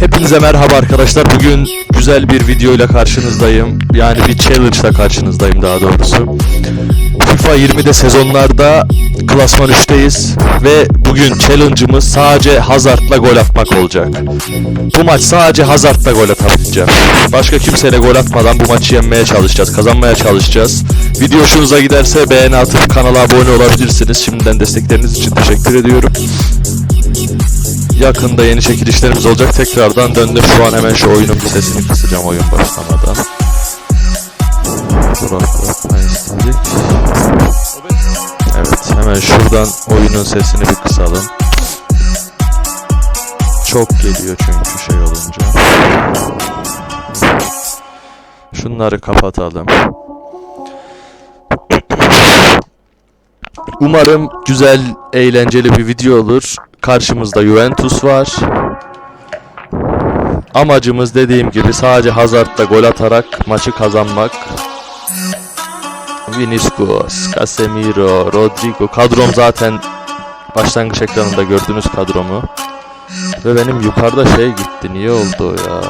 Hepinize merhaba arkadaşlar. Bugün güzel bir video ile karşınızdayım. Yani bir challenge ile karşınızdayım daha doğrusu. FIFA 20'de sezonlarda klasman 3'teyiz ve bugün challenge'ımız sadece Hazard'la gol atmak olacak. Bu maç sadece Hazard'la gol atabileceğim. Başka kimseyle gol atmadan bu maçı yenmeye çalışacağız, kazanmaya çalışacağız. Video hoşunuza giderse beğeni atıp kanala abone olabilirsiniz. Şimdiden destekleriniz için teşekkür ediyorum. Yakında yeni çekilişlerimiz olacak. Tekrardan döndüm. Şu an hemen şu oyunun sesini kısacağım oyun başlamadan. Evet hemen şuradan oyunun sesini bir kısalım. Çok geliyor çünkü şey olunca. Şunları kapatalım. Umarım güzel, eğlenceli bir video olur. Karşımızda Juventus var. Amacımız dediğim gibi sadece Hazard'da gol atarak maçı kazanmak. Vinicius, Casemiro, Rodrigo. Kadrom zaten başlangıç ekranında gördüğünüz kadromu. Ve benim yukarıda şey gitti. Niye oldu ya?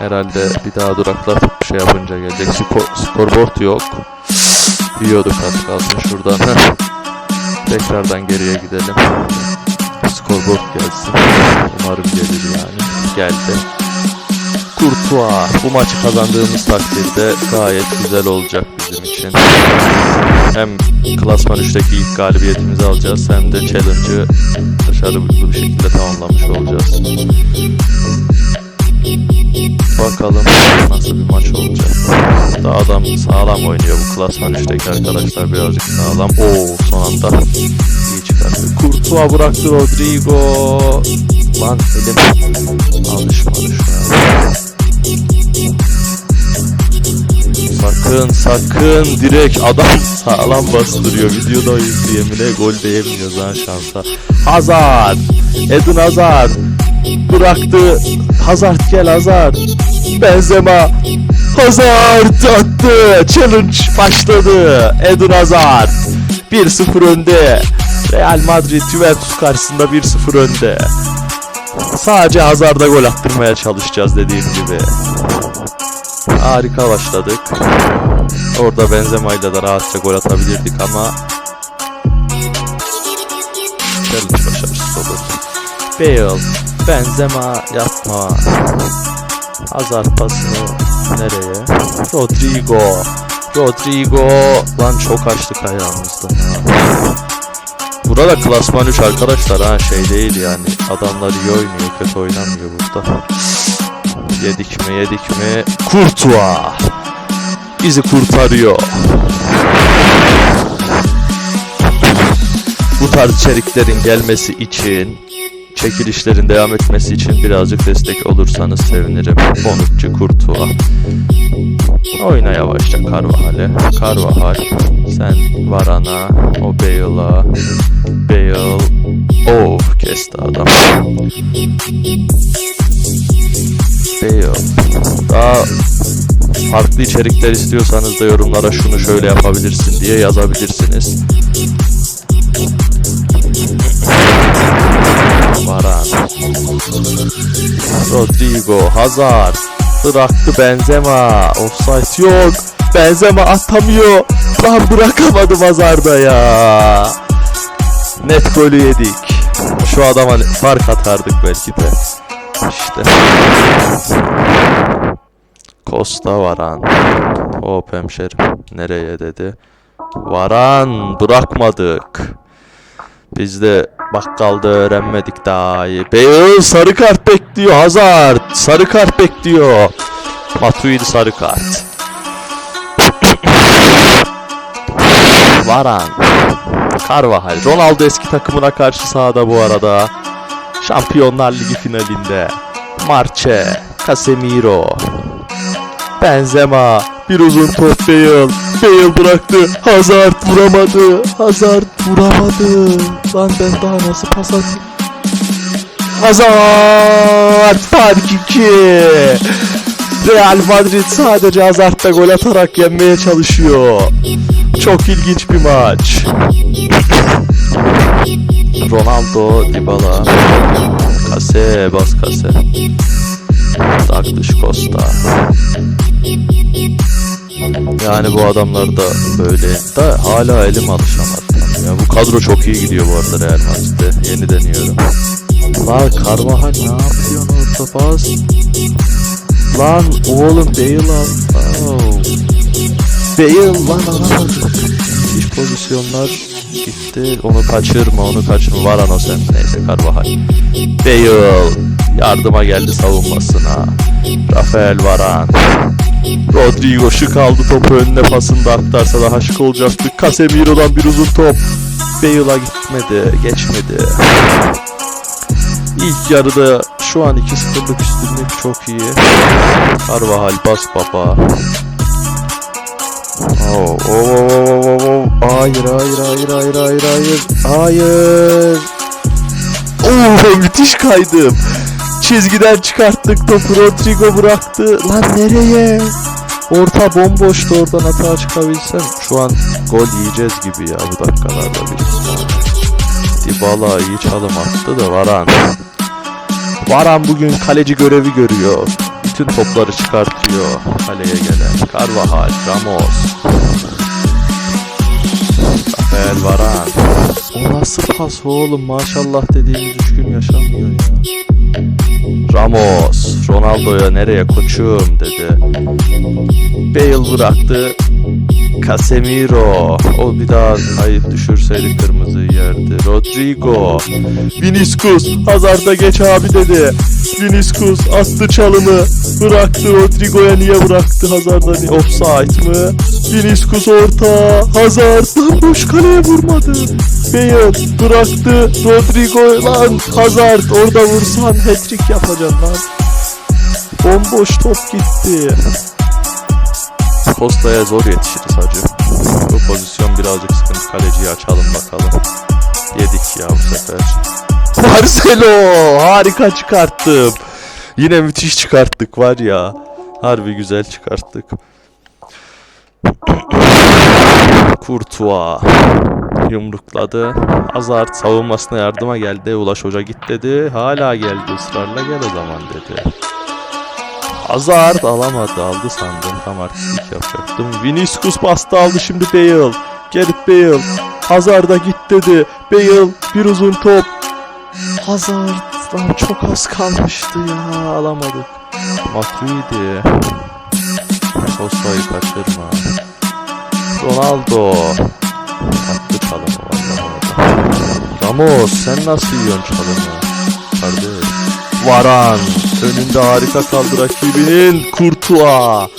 Herhalde bir daha duraklatıp şey yapınca gelecek. Skor, scoreboard yok. Yiyorduk az kalsın şuradan. Tekrardan geriye gidelim. Scoreboard gelsin. Umarım gelir yani. Geldi. Courtois. Bu maçı kazandığımız takdirde gayet güzel olacak bizim için. Hem klasman 3'teki ilk galibiyetimizi alacağız hem de challenge'ı başarılı bir şekilde tamamlamış olacağız. Bakalım nasıl bir maç olacak. Daha adam sağlam oynuyor bu klasman 3'teki arkadaşlar birazcık sağlam. Oo son anda iyi çıkarttı. Courtois bıraktı Rodrigo. Lan elim alışmadı şu. Sakın sakın direkt adam sağlam bastırıyor. Videoda izleyemine gol de ha şansa. Hazard. Eden Hazard. Bıraktı. Hazard gel Hazard. Benzema. Hazard attı. Challenge başladı. Eden Hazard. 1-0 önde. Real Madrid Juventus karşısında 1-0 önde. Sadece Hazard'a gol attırmaya çalışacağız dediğim gibi. Harika başladık. Orada Benzema'yla da rahatça gol atabilirdik ama challenge başarısız olurdu. Bale, Benzema yapma. Hazard pasını nereye? Rodrigo. Rodrigo. Lan çok açtık ayağımızda. ya. Burada klasman 3 arkadaşlar ha şey değil yani. Adamlar iyi oynuyor, kötü oynamıyor burada. Yedik mi yedik mi? Kurtuğa. Bizi kurtarıyor. Bu tarz içeriklerin gelmesi için çekilişlerin devam etmesi için birazcık destek olursanız sevinirim. Bonukçu Kurtuğa. Oyna yavaşça Carvahal'e. Carvahal. Sen Varana. O Bale'a. Bale. Oh kesti adam. Bale. Daha farklı içerikler istiyorsanız da yorumlara şunu şöyle yapabilirsin diye yazabilirsiniz. Rodrigo, Hazard. Bıraktı Benzema. Offside yok. Benzema atamıyor. Lan bırakamadım Hazard'a ya. Net golü yedik. Şu adama fark atardık belki de. İşte. Costa Varan. Hop hemşerim. Nereye dedi. Varan bırakmadık. Biz de bakkalda öğrenmedik daha iyi. Bale sarı kart bekliyor Hazard. Sarı kart bekliyor. Matuidi sarı kart. Varan. Carvajal. Ronaldo eski takımına karşı sahada bu arada. Şampiyonlar Ligi finalinde. Marche. Casemiro. Benzema. Bir uzun top Bale. Bale bıraktı. Hazard vuramadı. Hazard vuramadı. Lan ben daha nasıl pas atayım? Hazard fark 2. Real Madrid sadece Hazard'da gol atarak yenmeye çalışıyor. Çok ilginç bir maç. Ronaldo, Dybala, Kase, bas Kase. Douglas Costa. Yani bu adamlar da böyle da hala elim alışamadım. Ya bu kadro çok iyi gidiyor bu arada Real Madrid'de. Yeni deniyorum. Lan Carvajal ne yapıyorsun orada bas? Lan oğlum Bale al. Oh. Bale lan alamadık. Hiç pozisyonlar gitti. Onu kaçırma onu kaçırma. Varan o sen. Neyse Carvajal. Bale yardıma geldi savunmasına. Rafael Varan. Rodrigo şık aldı topu önüne pasını da aktarsa daha şık olacaktı. Casemiro'dan bir uzun top. Bale'a gitmedi, geçmedi. İlk yarıda şu an 2-0'lık üstünlük çok iyi. Carvajal bas baba. Oh, oh, oh, oh, oh, oh. Hayır, hayır, hayır, hayır, hayır, hayır. Hayır. Oo, müthiş kaydım. Çizgiden çıkarttık topu Rodrigo bıraktı. Lan nereye? Orta bomboştu oradan hata çıkabilsem. Şu an gol yiyeceğiz gibi ya bu dakikalarda bir. Dybala iyi çalım attı da Varan. Varan bugün kaleci görevi görüyor. Bütün topları çıkartıyor. Kaleye gelen. Carvajal, Ramos. Rafael Varan. O nasıl pas oğlum maşallah dediğimiz üç gün yaşanmıyor ya. Ramos, Ronaldo'ya nereye koçum dedi. Bale bıraktı. Casemiro. O bir daha hayır düşürseydi kırmızı yerdi. Rodrigo. Vinicius. Hazard'a geç abi dedi. Vinicius attı çalımı. Bıraktı Rodrigo'ya niye bıraktı Hazard'a? ni- Offside mı? Vinicius orta. Hazard lan boş kaleye vurmadı. Bale bıraktı. Rodrigo lan Hazard orada vursan hat-trick yapacaksın lan. Bomboş top gitti. Costa'ya zor yetişiriz hacı. Bu pozisyon birazcık sıkıntı. Kaleciyi açalım bakalım. Yedik ya bu sefer. Marcelo harika çıkarttım. Yine müthiş çıkarttık var ya. Harbi güzel çıkarttık. Courtois yumrukladı. Hazard savunmasına yardıma geldi. Ulaş Hoca git dedi. Hala geldi ısrarla gel o zaman dedi. Hazard alamadı aldı sandım tam artistlik yapacaktım. Vinicius bastı aldı şimdi Bale. Gareth Bale. Hazard'a git dedi. Bale bir uzun top. Hazard lan çok az kalmıştı ya alamadık. Matuidi. Sosa'yı kaçırma. Ronaldo. Attı çalımı vallahi. Ramos sen nasıl yiyorsun çalımı? Kardeş. Varan önünde harika kaldı rakibinin Courtois.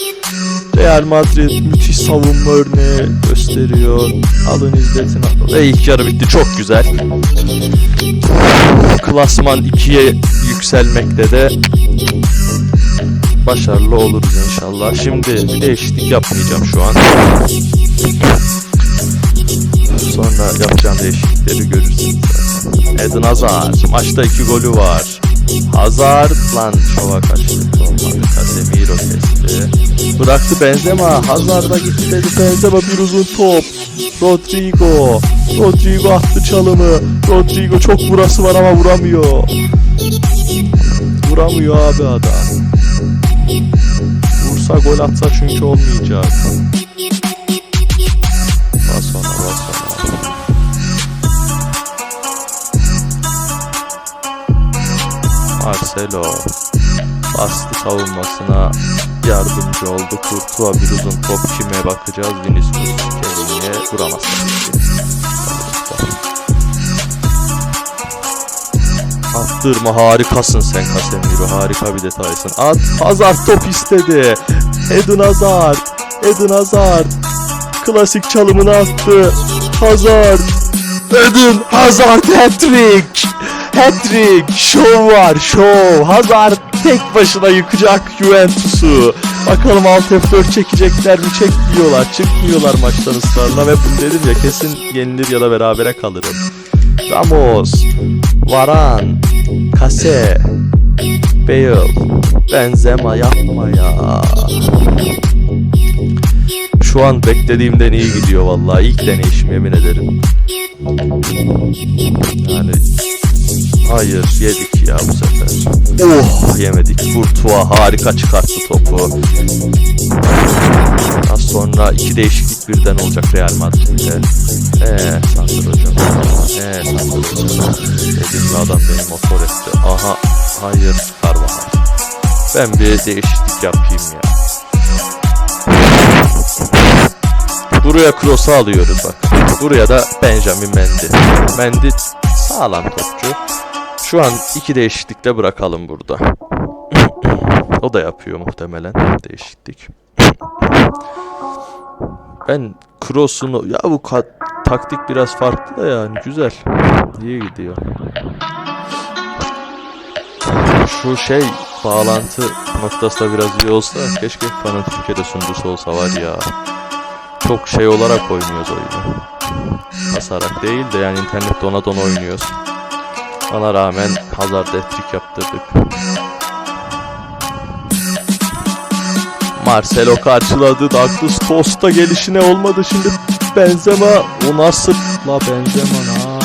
Real Madrid müthiş savunma örneği gösteriyor. Alın izletin. Ve ilk yarı bitti çok güzel. Klasman 2'ye yükselmekte de başarılı oluruz inşallah. Şimdi bir değişiklik yapmayacağım şu an. Sonra yapacağım değişiklikleri görürsünüz zaten. Eden Hazard maçta iki golü var. Hazard lan şova kaçtı. Olmadı. Casemiro kesti. Bıraktı Benzema. Hazard'a gitti dedi. Benzema bir uzun top. Rodrigo. Rodrigo attı çalımı. Rodrigo çok vurası var ama vuramıyor. Vuramıyor abi adam. Vursa gol atsa çünkü olmayacak. Marcelo bastı savunmasına yardımcı oldu. Courtois bir uzun top kime bakacağız? Vinicius Kevin'e vuramaz. Attırma harikasın sen Casemiro harika bir detaysın. At Hazard top istedi. Eden Hazard. Eden Hazard. Klasik çalımını attı. Hazard. Eden Hazard hat-trick. Hat-trick. Şov var şov. Hazard tek başına yıkacak Juventus'u. Bakalım alt F4 çekecekler mi? Çekmiyorlar. Çıkmıyorlar maçtan ısrarla ve bunu dedim ya kesin yenilir ya da berabere kalırım. Ramos, Varan, Kase, Bale, Benzema yapma ya. Şu an beklediğimden iyi gidiyor vallahi. İlk deneyişim yemin ederim. Yani hayır yedik ya bu sefer. Oh yemedik. Courtois harika çıkarttı topu. Az sonra iki değişiklik birden olacak Real Madrid'de. Eee Sandro hocam. Eee Sandro hocam. Dediğim adam beni motor etti. Aha hayır Carvajal. Ben bir değişiklik yapayım ya. Buraya cross'u alıyoruz bak. Buraya da Benjamin Mendy. Mendy sağlam topçu. Şu an iki değişiklikle bırakalım burada. o da yapıyor muhtemelen değişiklik. ben cross'unu ya bu taktik biraz farklı da yani güzel. İyi gidiyor. Şu şey bağlantı noktası da biraz iyi olsa keşke Fan'ın Türkiye'de sunucusu olsa var ya. Çok şey olarak oynuyoruz oyunu. Basarak değil de yani internette ona don oynuyoruz. Ona rağmen Hazard etrik yaptırdık. Marcelo karşıladı. Douglas Costa gelişine olmadı şimdi. Benzema o nasıl? La Benzema ne yapıyorsun?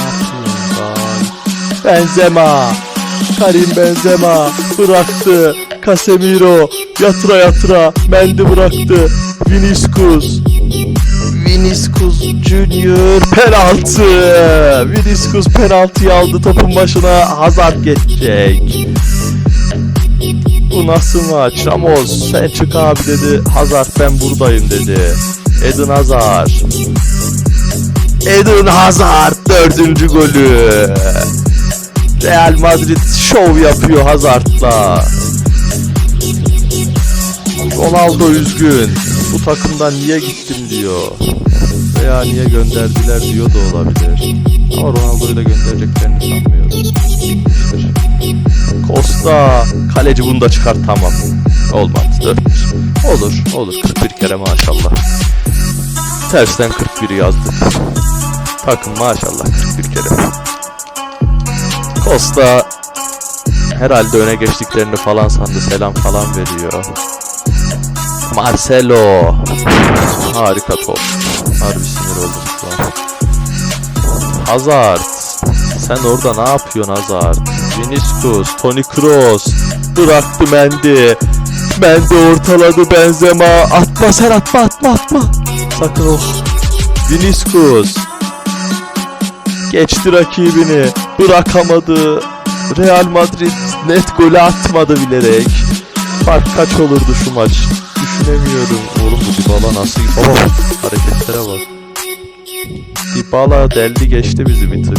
Benzema. Karim Benzema bıraktı. Casemiro yatıra yatıra. Mendy bıraktı. Vinicius. Vinicius Junior penaltı. Vinicius penaltıyı aldı topun başına. Hazard geçecek. Bu nasıl maç? Ramos sen çık abi dedi. Hazard ben buradayım dedi. Eden Hazard. Eden Hazard dördüncü golü. Real Madrid şov yapıyor Hazard'la. Ronaldo üzgün. Bu takımdan niye gittim diyor. Veya niye gönderdiler diyor da olabilir. Ama Ronaldo'yu da göndereceklerini sanmıyorum. Costa kaleci bunu da çıkar tamam. Olmadı 4 Olur olur 41 kere maşallah. Tersten 41 yazdık. Takım maşallah 41 kere. Costa herhalde öne geçtiklerini falan sandı selam falan veriyor. Marcelo harika top. Harbi sinir oldum şu an. Hazard sen orada ne yapıyorsun Hazard? Vinicius, Toni Kroos bıraktı Mendy. Mendy ortaladı Benzema. Atma sen atma atma atma. Sakın oh. Vinicius geçti rakibini. Bırakamadı. Real Madrid net golü atmadı bilerek. Fark kaç olurdu şu maç? Düşünemiyorum. Dybala nasıl? Baba hareketlere bak. Dybala deldi geçti bizi bir tık.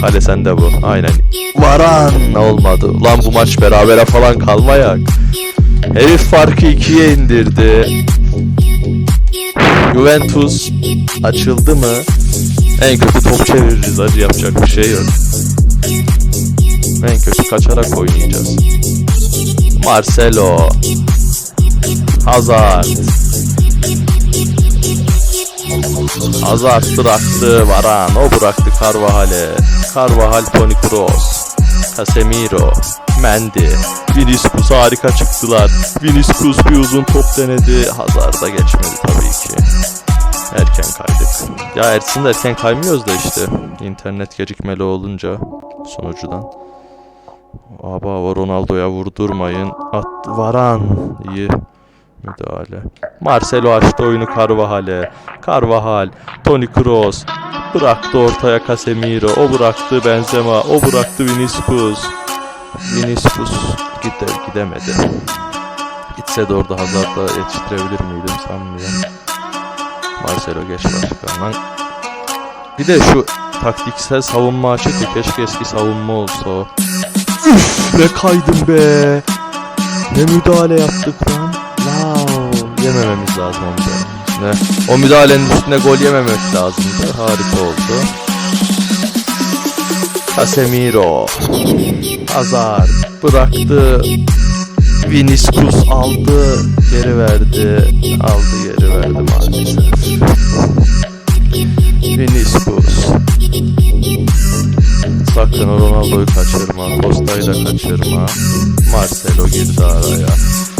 Kale sende bu. Aynen. Varan olmadı. Lan bu maç berabere falan kalmayak. Herif farkı ikiye indirdi. Juventus açıldı mı? En kötü top çeviririz hacı yapacak bir şey yok. En kötü kaçarak oynayacağız. Marcelo Hazard Hazard bıraktı Varan o bıraktı Carvajal'e Carvajal Toni Kroos Casemiro Mendy. Vinicius harika çıktılar. Vinicius bir uzun top denedi. Hazard'a geçmedi tabii ki. Erken kaydık Ya Ersin de erken kaymıyoruz da işte. İnternet gecikmeli olunca Sonucudan. Aba Ronaldo'ya vurdurmayın. At Varan iyi müdahale. Marcelo açtı oyunu Carvajal'e. Carvajal, Toni Kroos bıraktı ortaya Casemiro. O bıraktı Benzema. O bıraktı Vinicius. Vinicius gide gidemedi. Gitse de orada Hazard'la yetiştirebilir miydim sanmıyorum. Marcelo geç başkandan. Bir de şu taktiksel savunma açık keşke eski savunma olsa. Üf ne kaydım be. Ne müdahale yaptık lan. Yemememiz lazım o müdahalenin üstüne. O müdahalenin üstüne gol yememek lazımdı. Harika oldu. Casemiro. Hazard bıraktı. Vinicius aldı, geri verdi. Aldı, geri verdi maalesef. Vinicius. Sakın Ronaldo'yu kaçırma. Costa'yı da kaçırma. Marcelo girdi araya.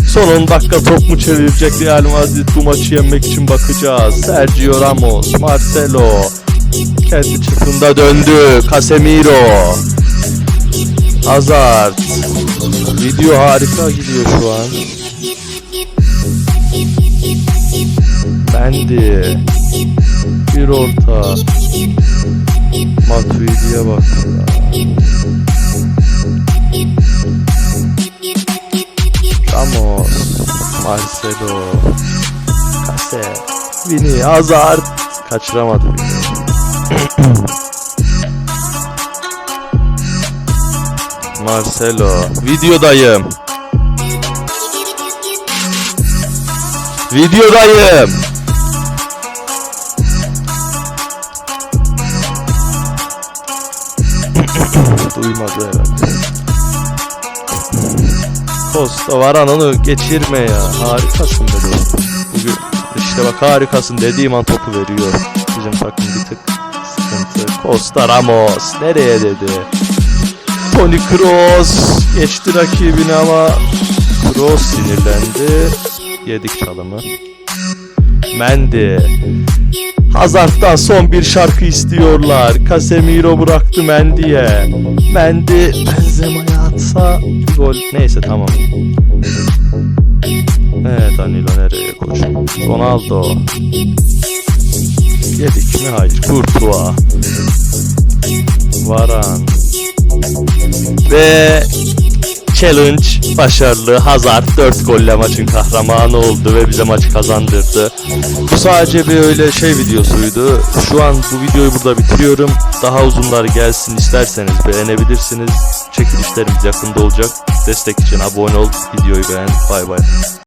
Son 10 dakika top mu çevirecek Real Madrid bu maçı yenmek için bakacağız. Sergio Ramos, Marcelo kendi çapında döndü. Casemiro, Hazard. Video harika gidiyor şu an. Bendi. Bir orta. Matuidi'ye bak ya. Marcelo, Kase, Vini, Hazard. Kaçıramadı Vini. Marcelo, videodayım. Videodayım. Duymadı herhalde. Costa Varan onu geçirme ya. Harikasın dedi. Bugün işte bak harikasın dediğim an topu veriyor. Bizim takım bir tık sıkıntı. Costa Ramos nereye dedi. Toni Kroos geçti rakibini ama Kroos sinirlendi. Yedik çalımı. Mendy. Hazard'dan son bir şarkı istiyorlar. Casemiro bıraktı Mendy'ye. Mendy Benzema'ya bir gol. Neyse tamam. Evet Danilo nereye koşuyor? Ronaldo. Yedik mi? Hayır. Courtois. Varan. Ve challenge başarılı. Hazard 4 golle maçın kahramanı oldu ve bize maçı kazandırdı. Bu sadece bir öyle şey videosuydu. Şu an bu videoyu burada bitiriyorum. Daha uzunlar gelsin isterseniz beğenebilirsiniz. Çekilişlerimiz yakında olacak. Destek için abone ol, videoyu beğen. Bay bay.